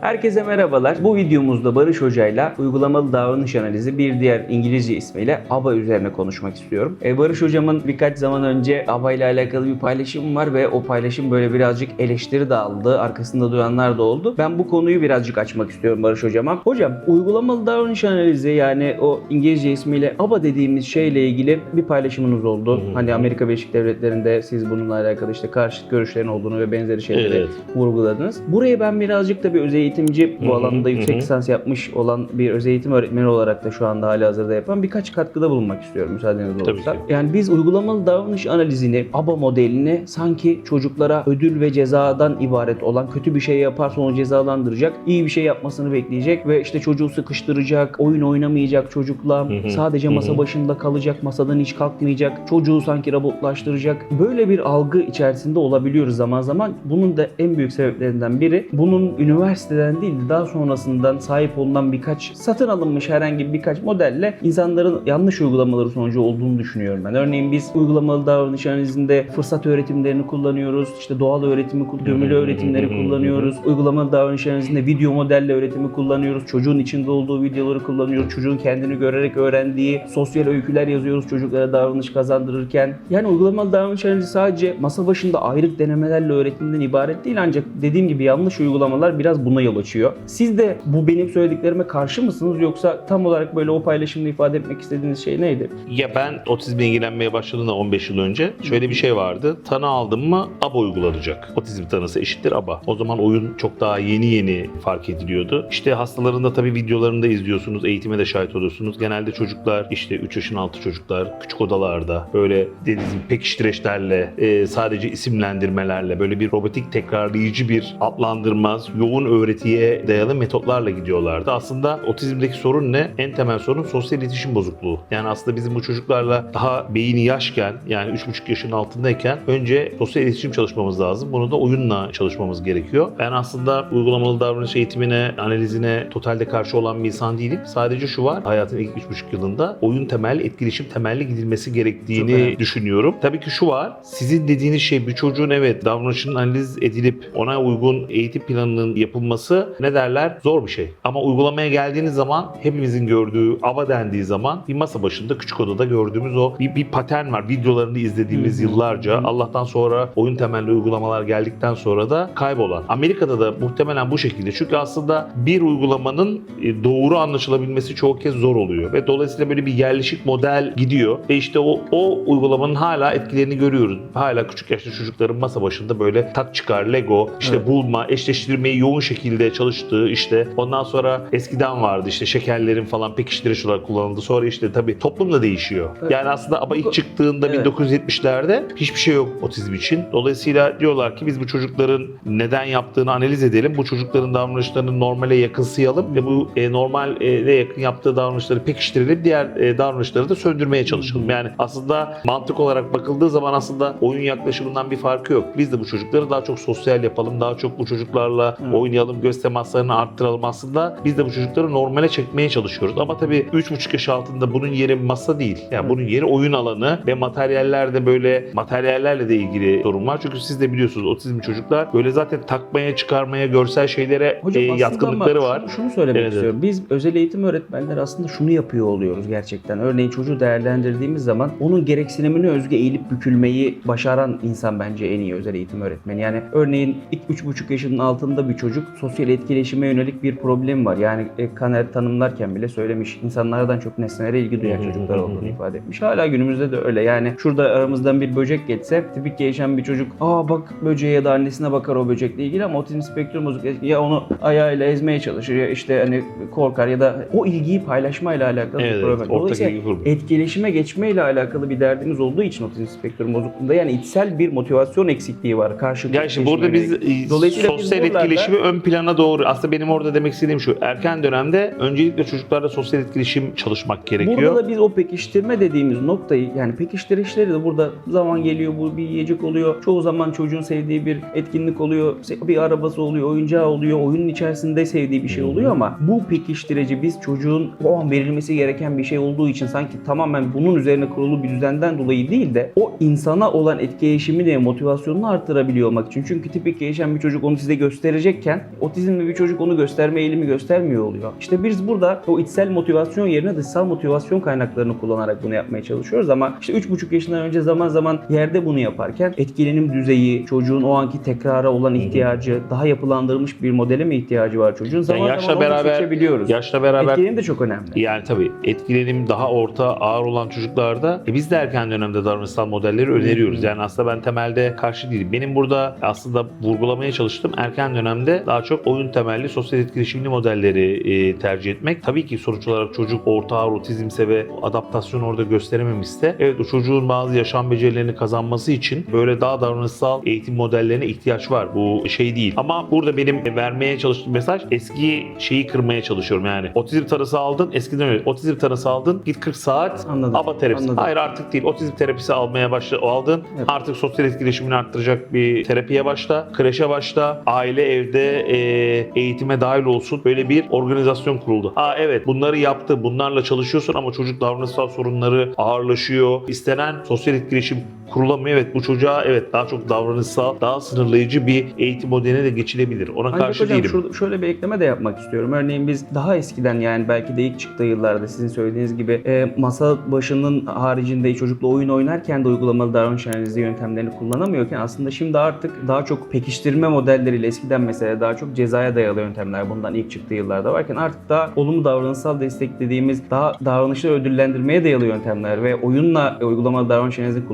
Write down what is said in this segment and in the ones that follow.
Herkese merhabalar. Bu videomuzda Barış Hoca'yla uygulamalı davranış analizi bir diğer İngilizce ismiyle ABA üzerine konuşmak istiyorum. E, Barış Hocamın birkaç zaman önce ABA ile alakalı bir paylaşım var ve o paylaşım böyle birazcık eleştiri de aldı. Arkasında duyanlar da oldu. Ben bu konuyu birazcık açmak istiyorum Barış Hocama. Hocam uygulamalı davranış analizi yani o İngilizce ismiyle ABA dediğimiz şeyle ilgili bir paylaşımınız oldu. Hı hı. Hani Amerika Birleşik Devletleri'nde siz bununla alakalı işte karşıt görüşlerin olduğunu ve benzeri şeyleri Evet. vurguladınız. Buraya ben birazcık da bir öz eğitimci, bu alanda yüksek lisans yapmış olan bir öz eğitim öğretmeni olarak da şu anda hali hazırda yapan birkaç katkıda bulunmak istiyorum müsaadeniz olursa. Yani biz uygulamalı davranış analizini, ABA modelini sanki çocuklara ödül ve cezadan ibaret olan kötü bir şey yaparsa onu cezalandıracak, iyi bir şey yapmasını bekleyecek ve işte çocuğu sıkıştıracak, oyun oynamayacak çocukla, sadece masa başında kalacak, masadan hiç kalkmayacak, çocuğu sanki robotlaştıracak. Böyle bir algı içerisinde olabiliyoruz zaman zaman. Bunun da en büyük sebeplerinden biri bunun üniversiteden değil de daha sonrasından sahip olunan birkaç satın alınmış herhangi birkaç modelle insanların yanlış uygulamaları sonucu olduğunu düşünüyorum ben. Örneğin biz uygulamalı davranış analizinde fırsat öğretimlerini kullanıyoruz. İşte doğal öğretimi, gömülü öğretimleri kullanıyoruz. Uygulamalı davranış analizinde video modelle öğretimi kullanıyoruz. Çocuğun içinde olduğu videoları kullanıyoruz. Çocuğun kendini görerek öğrendiği sosyal öyküler yazıyoruz çocuklara davranış kazandırırken. Yani uygulamalı davranış analizi sadece masa başında ayrık denemelerle öğretimden ibaret değil ancak dediğim gibi yanlış uygulamalar biraz buna yol açıyor. Siz de bu benim söylediklerime karşı mısınız yoksa tam olarak böyle o paylaşımda ifade etmek istediğiniz şey neydi? Ya ben otizmle ilgilenmeye başladığımda 15 yıl önce şöyle bir şey vardı. Tanı aldım mı ABA uygulanacak. Otizm tanısı eşittir ABA. O zaman oyun çok daha yeni yeni fark ediliyordu. İşte hastaların da tabii videolarını da izliyorsunuz. Eğitime de şahit oluyorsunuz. Genelde çocuklar işte 3 yaşın altı çocuklar küçük odalarda böyle gibi pekiştireçlerle e, sadece isimlendirmelerle böyle bir robotik tekrarlayıcı bir adlandırmaz yoğun öğretiye dayalı metotlarla gidiyorlardı. Aslında otizmdeki sorun ne? En temel sorun sosyal iletişim bozukluğu. Yani aslında bizim bu çocuklarla daha beyni yaşken yani 3,5 yaşın altındayken önce sosyal iletişim çalışmamız lazım. Bunu da oyunla çalışmamız gerekiyor. Ben aslında uygulamalı davranış eğitimine, analizine totalde karşı olan bir insan değilim. Sadece şu var. Hayatın ilk 3,5 yılında oyun temelli, etkileşim temelli gidilmesi gerektiğini düşünüyorum. Tabii ki şu var. Sizin dediğiniz şey bir çocuğun evet davranışının analiz edilip ona uygun eğitim planının yapılması ne derler? Zor bir şey. Ama uygulamaya geldiğiniz zaman hepimizin gördüğü ABA dendiği zaman bir masa başında küçük odada gördüğümüz o bir, bir patern var. Videolarını izlediğimiz yıllarca. Allah'tan sonra oyun temelli uygulamalar geldikten sonra da kaybolan. Amerika'da da muhtemelen bu şekilde. Çünkü aslında bir uygulamanın e, doğru anlaşılabilmesi çoğu kez zor oluyor. Ve dolayısıyla böyle bir yerleşik model gidiyor. Ve işte o, o uygulamanın hala etkilerini görüyoruz. Hala küçük yaşta çocukların masa başında böyle tak çıkar, Lego, işte Evet. bulma, eşleştirmeyi yoğun şekilde çalıştığı işte ondan sonra eskiden vardı işte şekerlerin falan pekiştirici olarak kullanıldı. Sonra işte tabii toplum da değişiyor. Evet. Yani aslında ama ilk çıktığında Evet. 1970'lerde hiçbir şey yok otizm için. Dolayısıyla diyorlar ki biz bu çocukların neden yaptığını analiz edelim. Bu çocukların davranışlarını normale yakınsayalım ve bu e, normale yakın yaptığı davranışları pekiştirelim. Diğer e, davranışları da söndürmeye çalışalım. Yani aslında mantık olarak bakıldığı zaman aslında oyun yaklaşımından bir farkı yok. Biz de bu çocukları daha çok sosyal yapalım. Daha çok bu çocuklarla oynayalım. Göz temaslarını arttıralım aslında. Biz de bu çocukları normale çekmeye çalışıyoruz. Ama tabii 3,5 yaş altında bunun yeri masa değil. Yani bunun yeri oyun alanı ve materyaller de böyle materyallerle de ilgili sorun var. Çünkü siz de biliyorsunuz otizmli çocuklar böyle zaten takmaya, çıkarmaya, görsel şeylere Hocam e, yatkınlıkları ama var. Şunu, şunu söylemek Evet, istiyorum. Biz özel eğitim öğretmenleri aslında şunu yapıyor oluyoruz gerçekten. Örneğin çocuğu değerlendirdiğimiz zaman onun gereksinimine özgü eğilip bükülmeyi başaran insan bence en iyi özel eğitim öğretmeni. Yani örneğin ilk 3,5 yaşının altında bir çocuk sosyal etkileşime yönelik bir problem var. Yani e, Kaner tanımlarken bile söylemiş. İnsanlardan çok nesnelere ilgi duyan çocuklar olduğunu ifade etmiş. Hala günümüzde de öyle. Yani şurada aramızdan bir böcek geçse tipik gelişen bir çocuk aa bak böceğe ya da annesine bakar o böcekle ilgili ama otizm spektrum bozuk ya onu ayağıyla ezmeye çalışır ya işte hani korkar ya da o ilgiyi paylaşmayla alakalı Evet, bir problem. ortak Dolayısıyla etkileşime geçmeyle alakalı bir derdimiz olduğu için otizm spektrum bozukluğunda yani içsel bir motivasyon eksikliği var. Karşılıklı Ya işte etkileşime burada biz e, Dolayısıyla biz sosyal buralarda- etkileşimi ön plana doğru. Aslında benim orada demek istediğim şu. Erken dönemde öncelikle çocuklarla sosyal etkileşim çalışmak gerekiyor. Burada da biz o pekiştirme dediğimiz noktayı yani pekiştirişleri de burada zaman geliyor bu bir yiyecek oluyor. Çoğu zaman çocuğun sevdiği bir etkinlik oluyor. Bir arabası oluyor, oyuncağı oluyor. Oyunun içerisinde sevdiği bir şey oluyor ama bu pekiştirici biz çocuğun o an verilmesi gereken bir şey olduğu için sanki tamamen bunun üzerine kurulu bir düzenden dolayı değil de o insana olan etkileşimini, motivasyonunu arttırabiliyor olmak için. Çünkü tipik gelişen bir çocuk onu size gösterecekken o otizmli bir çocuk onu gösterme eğilimi göstermiyor oluyor. İşte biz burada o içsel motivasyon yerine dışsal motivasyon kaynaklarını kullanarak bunu yapmaya çalışıyoruz ama işte 3,5 yaşından önce zaman zaman yerde bunu yaparken etkilenim düzeyi, çocuğun o anki tekrara olan ihtiyacı, daha yapılandırılmış bir modele mi ihtiyacı var çocuğun? Zaman yaşla zaman beraber- seçebiliyoruz. Yaşla beraber Etkilenim de çok önemli. Yani tabii etkilenim daha orta ağır olan çocuklarda e, biz de erken dönemde davranışsal modelleri öneriyoruz. Yani aslında ben temelde karşı değilim. Benim burada aslında vurgulamaya çalıştım erken dönemde daha çok oyun temelli sosyal etkileşimli modelleri e, tercih etmek. Tabii ki sonuç olarak çocuk orta ağır otizmse ve adaptasyonu orada gösterememişse evet o çocuğun bazı yaşam becerilerini kazanması için böyle daha davranışsal eğitim modellerine ihtiyaç var. Bu şey değil. Ama burada benim vermeye çalıştığım mesaj eski şeyi kırmaya çalışıyorum yani. Otizm tanısı aldın eskiden öyle. Otizm tanısı aldın git 40 saat Anladım, ABA terapisi. anladım. Hayır artık değil. Otizm terapisi almaya başla aldın. Evet. Artık sosyal etkileşimini arttıracak bir terapiye başla. Kreşe başla. Aile evde e, eğitime dahil olsun. Böyle bir organizasyon kuruldu. Ha evet bunları yaptı. Bunlarla çalışıyorsun ama çocuk davranışsal sorunları ağırlaşıyor. İstenen sosyal etkileşim kurulamıyor. Evet bu çocuğa evet daha çok davranışsal, daha sınırlayıcı bir eğitim modeline de geçilebilir. Ona Ancak karşı hocam değilim. şurada- şöyle bir ekleme de yapmak istiyorum. Örneğin biz daha eskiden yani belki de ilk çıktığı yıllarda sizin söylediğiniz gibi e, masa başının haricinde çocukla oyun oynarken de uygulamalı davranış analizi yöntemlerini kullanamıyorken aslında şimdi artık daha çok pekiştirme modelleriyle eskiden mesela daha çok cezaya dayalı yöntemler bundan ilk çıktığı yıllarda varken artık daha olumlu davranışsal destek dediğimiz daha davranışları ödüllendirmeye dayalı yöntemler ve oyunla e, uygulamalı davranış analizi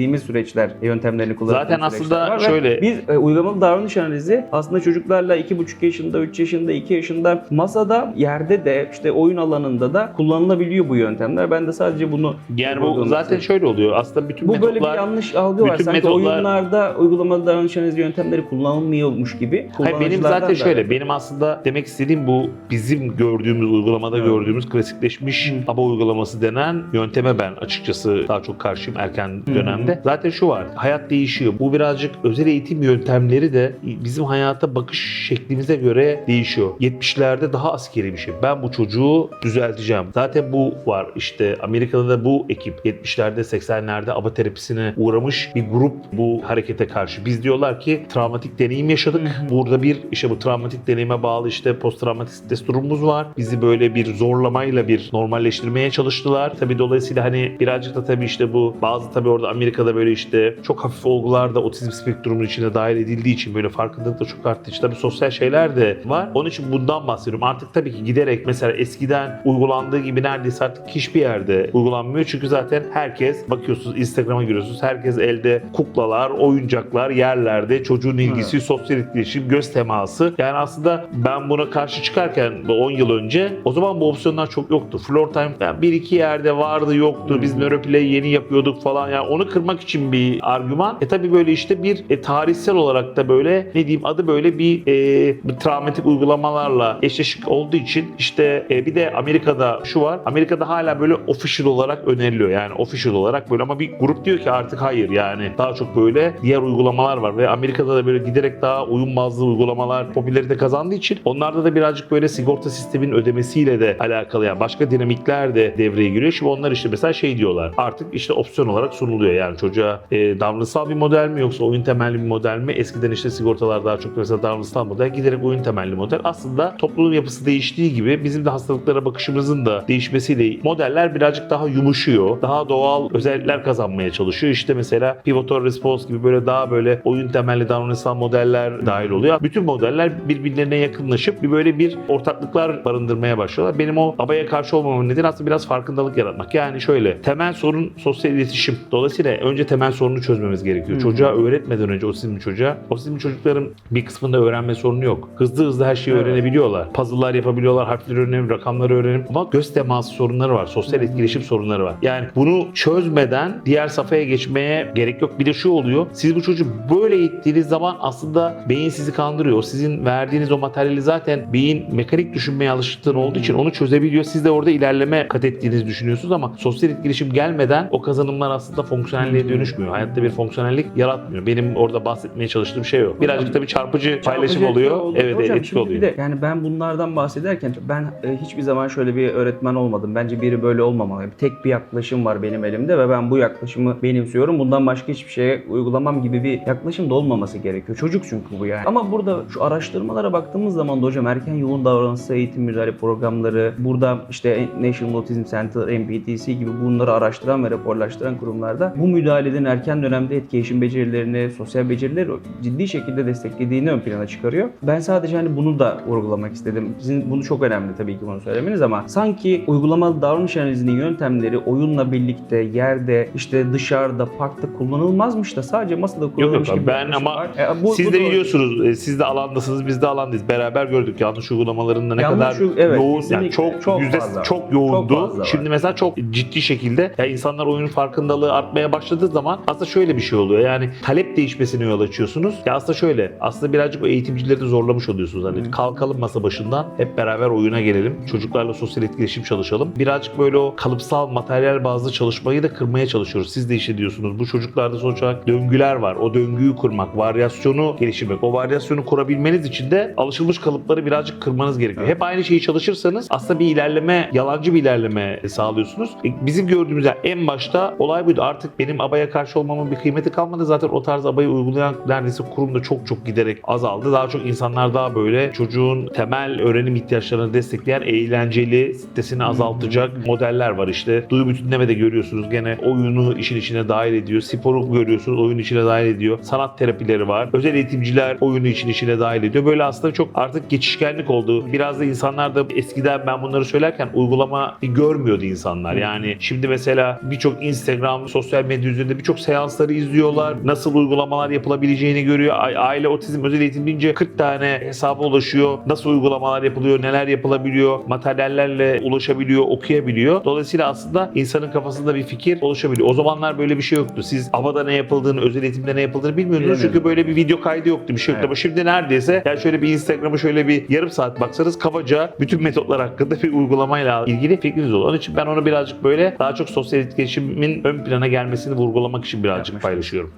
kullanabildiğimiz süreçler e, yöntemlerini kullanabildiğimiz Zaten aslında var şöyle- biz e, uygulamalı davranış analizi aslında çocuklarla 2,5 yaşında, 3 yaşında, 2 yaşında masada, yerde de işte oyun alanında da kullanılabiliyor bu yöntemler. Ben de sadece bunu Yani bu zaten şöyle oluyor. Aslında bütün bu metotlar böyle bir yanlış algı var. Sanki metotlar- oyunlarda uygulamalı davranış analizi yöntemleri kullanılmıyormuş gibi. Hayır, benim zaten da- şöyle, benim aslında demek istediğim bu bizim gördüğümüz uygulamada Evet. gördüğümüz klasikleşmiş Hı. ABA uygulaması denen yönteme ben açıkçası daha çok karşıyım erken Hı. Dönemde. Zaten şu var, hayat değişiyor. Bu birazcık özel eğitim yöntemleri de bizim hayata bakış şeklimize göre değişiyor. 70'lerde daha askeri bir şey. Ben bu çocuğu düzelteceğim. Zaten bu var işte Amerika'da da bu ekip 70'lerde 80'lerde ABA terapisine uğramış bir grup bu harekete karşı. Biz diyorlar ki travmatik deneyim yaşadık. Burada bir işte bu travmatik deneyime bağlı işte post travmatik stres durumumuz var. Bizi böyle bir zorlamayla bir normalleştirmeye çalıştılar. Tabii dolayısıyla hani birazcık da tabii işte bu bazı tabii orada Amerika'da böyle işte çok hafif olgular da otizm spektrumunun içine dahil edildiği için böyle farkındalık da çok arttığı için tabii sosyal şeyler de var. Onun için bundan bahsediyorum. Artık tabii ki giderek mesela eskiden uygulandığı gibi neredeyse artık hiçbir yerde uygulanmıyor. Çünkü zaten herkes bakıyorsunuz Instagram'a giriyorsunuz. Herkes elde kuklalar, oyuncaklar yerlerde. Çocuğun ilgisi, sosyal etkileşim, göz teması. Yani aslında ben buna karşı çıkarken bu 10 yıl önce o zaman bu opsiyonlar çok yoktu. Floor time yani bir iki yerde vardı yoktu. Biz Neuroplay yeni yapıyorduk falan. Yani onu kırmak için bir argüman. E tabii böyle işte bir e, tarihsel olarak da böyle ne diyeyim adı böyle bir, e, bir travmatik uygulamalarla eşleşik olduğu için işte e, bir de Amerika'da şu var. Amerika'da hala böyle official olarak öneriliyor. Yani official olarak böyle ama bir grup diyor ki artık hayır yani daha çok böyle diğer uygulamalar var ve Amerika'da da böyle giderek daha uyum bazlı uygulamalar popülerite kazandığı için onlarda da birazcık böyle sigorta sisteminin ödemesiyle de alakalı yani başka dinamikler de devreye giriyor. Şimdi onlar işte mesela şey diyorlar artık işte opsiyon olarak sunuluyor yani çocuğa e, davranışsal bir model mi yoksa oyun temelli bir model mi? Eskiden işte sigortalar daha çok mesela davranışsal model giderek oyun temelli model. Aslında toplumun yapısı değiştiği gibi bizim de hastalıklara bakışımızın da değişmesiyle modeller birazcık daha yumuşuyor. Daha doğal özellikler kazanmaya çalışıyor. İşte mesela pivotal response gibi böyle daha böyle oyun temelli davranışsal modeller dahil oluyor. Bütün modeller birbirlerine yakınlaşıp bir böyle bir ortaklıklar barındırmaya başlıyorlar. Benim o abaya karşı olmamın nedeni aslında biraz farkındalık yaratmak. Yani şöyle temel sorun sosyal iletişim. Dolayısıyla önce temel sorunu çözmemiz gerekiyor. Hı. Çocuğa öğretmeden önce otizmli çocuğa. Otizmli çocukların bir kısmında öğrenme sorunu yok. Hızlı hızlı her şeyi Evet. öğrenebiliyorlar. Puzzle'lar yapabiliyorlar, harfleri öğrenip, rakamları öğrenip ama göz teması sorunları var. Sosyal etkileşim sorunları var. Yani bunu çözmeden diğer safhaya geçmeye gerek yok. Bir de şu oluyor. Siz bu çocuğu böyle eğittiğiniz zaman aslında beyin sizi kandırıyor. O sizin verdiğiniz o materyali zaten beyin mekanik düşünmeye alıştığın olduğu için onu çözebiliyor. Siz de orada ilerleme kat ettiğinizi düşünüyorsunuz ama sosyal etkileşim gelmeden o kazanımlar aslında fonksiyonelleşmiyor fonksiyonelliğe dönüşmüyor. Hayatta bir fonksiyonellik yaratmıyor. Benim orada bahsetmeye çalıştığım şey o. Birazcık tabii çarpıcı paylaşım Çarpıcı oluyor. oldu. Evet Hocam şimdi oluyor. Bir de yani ben bunlardan bahsederken ben e, hiçbir zaman şöyle bir öğretmen olmadım. Bence biri böyle olmamalı. Tek bir yaklaşım var benim elimde ve ben bu yaklaşımı benimsiyorum. Bundan başka hiçbir şeye uygulamam gibi bir yaklaşım da olmaması gerekiyor. Çocuk çünkü bu yani. Ama burada şu araştırmalara baktığımız zaman da hocam erken yoğun davranışsal eğitim müdahale programları, burada işte National Autism Center, NPTC gibi bunları araştıran ve raporlaştıran kurumlarda bu müdahalelerin erken dönemde etkileşim becerilerini, sosyal becerileri ciddi şekilde desteklediğini ön plana çıkarıyor. Ben sadece hani bunu da vurgulamak istedim. Sizin bunu çok önemli tabii ki bunu söylemeniz ama sanki uygulamalı davranış analizinin yöntemleri oyunla birlikte yerde, işte dışarıda, parkta kullanılmazmış da sadece masada Yok kullanılmış yok gibi bir ben ama var. E, bu- siz bu de doğru. biliyorsunuz e, siz de alandasınız biz de alandayız. Beraber gördük yanlış uygulamalarında ne Yanlış kadar evet, yoğun yani çok, Çok yüzde fazla. çok yoğundu. Çok fazla var. Şimdi mesela çok ciddi şekilde ya insanlar oyunun farkındalığı artmaya başladığı zaman aslında şöyle bir şey oluyor. Yani talep değişmesine yol açıyorsunuz. Ya aslında şöyle aslında birazcık o eğitimcileri de zorlamış oluyorsunuz. Hani kalkalım masa başından hep beraber oyuna gelelim. Çocuklarla sosyal etkileşim çalışalım. Birazcık böyle o kalıpsal materyal bazlı çalışmayı da kırmaya çalışıyoruz. Siz de işte diyorsunuz. Bu çocuklarda sonuç olarak döngüler var. O döngüyü kırmak, varyasyonu geliştirmek. O varyasyonu kurabilmeniz için de alışılmış kalıpları birazcık kırmanız gerekiyor. Hep aynı şeyi çalışırsanız aslında bir ilerleme, yalancı bir ilerleme sağlıyorsunuz. E, Bizim gördüğümüz yani en başta olay buydu. Artık benim abaya karşı olmamın bir kıymeti kalmadı. Zaten o tarz abayı uygulayan neredeyse kurum da çok çok giderek azaldı. Daha çok insanlar daha böyle çocuğun temel öğrenim ihtiyaçlarını destekleyen eğlenceli, stresini azaltacak modeller var işte. Duyu bütünlemede görüyorsunuz gene oyunu işin içine dahil ediyor. Sporu görüyorsunuz oyun içine dahil ediyor. Sanat terapileri var. Özel eğitimciler oyunu için içine dahil ediyor. Böyle aslında çok artık geçişkenlik oldu. Biraz da insanlar da eskiden ben bunları söylerken uygulama görmüyordu insanlar. Yani şimdi mesela birçok Instagram, sosyal medya üzerinde birçok seansları izliyorlar. Nasıl uygulamalar yapılabileceğini görüyor. Aile otizm özel eğitim deyince 40 tane hesaba ulaşıyor. Nasıl uygulamalar yapılıyor, neler yapılabiliyor, materyallerle ulaşabiliyor, okuyabiliyor. Dolayısıyla aslında insanın kafasında bir fikir oluşabiliyor. O zamanlar böyle bir şey yoktu. Siz ABA'da ne yapıldığını, özel eğitimde ne yapıldığını bilmiyordunuz. Bilemiyordum. Çünkü böyle bir video kaydı yoktu, bir şey yoktu. Evet. Ama şimdi neredeyse yani şöyle bir Instagram'a şöyle bir yarım saat baksanız kabaca bütün metotlar hakkında bir uygulamayla ilgili fikriniz olur. Onun için ben onu birazcık böyle daha çok sosyal etkileşimin ön plana gelmesini vurgulamak için birazcık paylaşıyorum.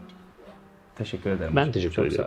Teşekkür ederim. Ben teşekkür ederim.